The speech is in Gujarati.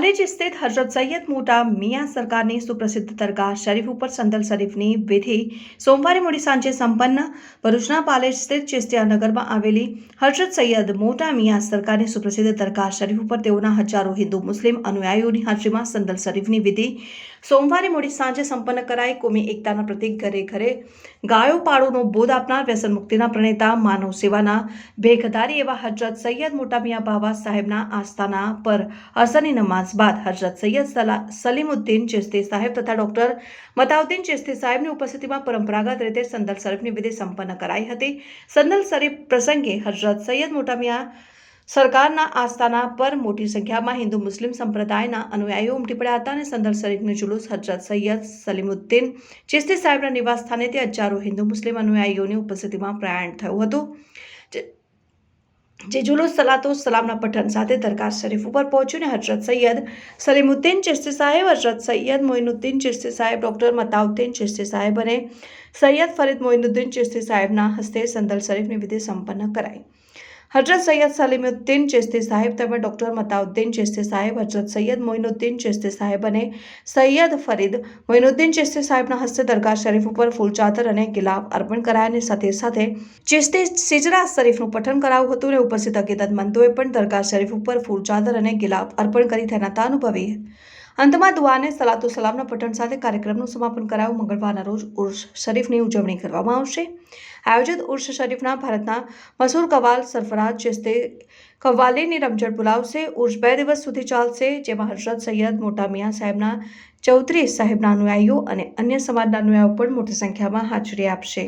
પાલેજ સ્થિત હઝરત સૈયદ મોટા મિયા સરકારની સુપ્રસિદ્ધ દરગાહ શરીફ ઉપર સંદલ શરીફની વિધિ સોમવારે મોડી સાંજે સંપન્ન ભરૂચના પાલેજ સ્થિત ચિસ્તિયાનગરમાં આવેલી હઝરત સૈયદ મોટા મિયા સરકારની સુપ્રસિદ્ધ દરગાહ શરીફ ઉપર તેઓના હજારો હિન્દુ મુસ્લિમ અનુયાયીઓની હાજરીમાં સંદલ શરીફની વિધિ સોમવારે મોડી સાંજે સંપન્ન કરાઈ કોમી એકતાના પ્રતિક ઘરે ઘરે ગાયો પાડોનો બોધ આપનાર વ્યસન મુક્તિના પ્રણેતા માનવ સેવાના ભેખધારી એવા હજરત સૈયદ મોટા મિયા બાબા સાહેબના આસ્થાના પર અસરની નમાઝ બાદ હજરત સૈયદ સલા- સલીમુદ્દીન ચિશ્તી સાહેબ તથા ડોક્ટર મતાઉદ્દીન ચિશ્તી સાહેબની ઉપસ્થિતિમાં પરંપરાગત રીતે સંદલ શરીફની વિધિ સંપન્ન કરાઈ હતી. સંદલ શરીફ પ્રસંગે હજરત સૈયદ મોટામિયા સરકારના આસ્થાના પર મોટી સંખ્યામાં હિન્દુ મુસ્લિમ સંપ્રદાયના અનુયાયીઓ ઉમટી પડ્યા હતા અને સંદર શરીફનું જુલુસ હજરત સૈયદ સલીમુદ્દીન ચિશ્તી સાહેબના નિવાસ સ્થાનેથી હજારો હિન્દુ મુસ્લિમ અનુયાયીઓની ઉપસ્થિતિમાં પ્રયાણ થયું હતું. જે- જુલુસ સલાતો સલામના પઠન સાથે દરગાહ શરીફ ઉપર પહોંચ્યું અને હજરત સૈયદ સલીમુદ્દીન ચિશ્તી સાહેબ, હજરત સૈયદ મોઇનુદ્દીન ચિશ્તી સાહેબ, ડૉક્ટર મતાઉદ્દીન ચિશ્તી સાહેબ અને સૈયદ ફરીદ મોઇનુદ્દીન ચિશ્તી સાહેબના હસ્તે સંદલ શરીફની વિધિ સંપન્ન કરાઈ. હજરત સૈયદ સલીમુદ્દીન ચિશ્તી સાહેબ તેમજ ડૉક્ટર મતાઉદ્દીન ચિશ્તી સાહેબ, હજરત સૈયદ મોઇનુદ્દીન ચિશ્તી સાહેબ અને સૈયદ ફરીદ મોઇનુદ્દીન ચિશ્તી સાહેબના હસ્તે દરગાહ શરીફ ઉપર ફૂલ ચાદર અને ગિલાફ અર્પણ કરાયા અને સાથે સાથે ચિશ્તી સિજરા શરીફનું પઠન કરાવ્યું હતું અને ઉપસ્થિત અકીદતમંદોએ પણ દરગાહ શરીફ ઉપર ફૂલ ચાદર અને ગિલાફ અર્પણ કરી ધન્યતા અનુભવી અંતમાં દુઆને સલાતુ સલામના પઠન સાથે કાર્યક્રમનું સમાપન કરાયું. મંગળવારના રોજ ઉર્સ શરીફની ઉજવણી કરવામાં આવશે. આયોજિત ઉર્સ શરીફના ભારતના મસૂર કવાલ સરફરાજ ચેસ્તે કવાલીની રમઝટ બોલાવશે. ઉર્સ બે દિવસ સુધી ચાલશે, જેમાં હર્ષદ સૈયદ, મોટા મિયા સાહેબના ચૌત્રીસ સાહેબના અનુયાયીઓ અને અન્ય સમાજના અનુયાયીઓ પણ મોટી સંખ્યામાં હાજરી આપશે.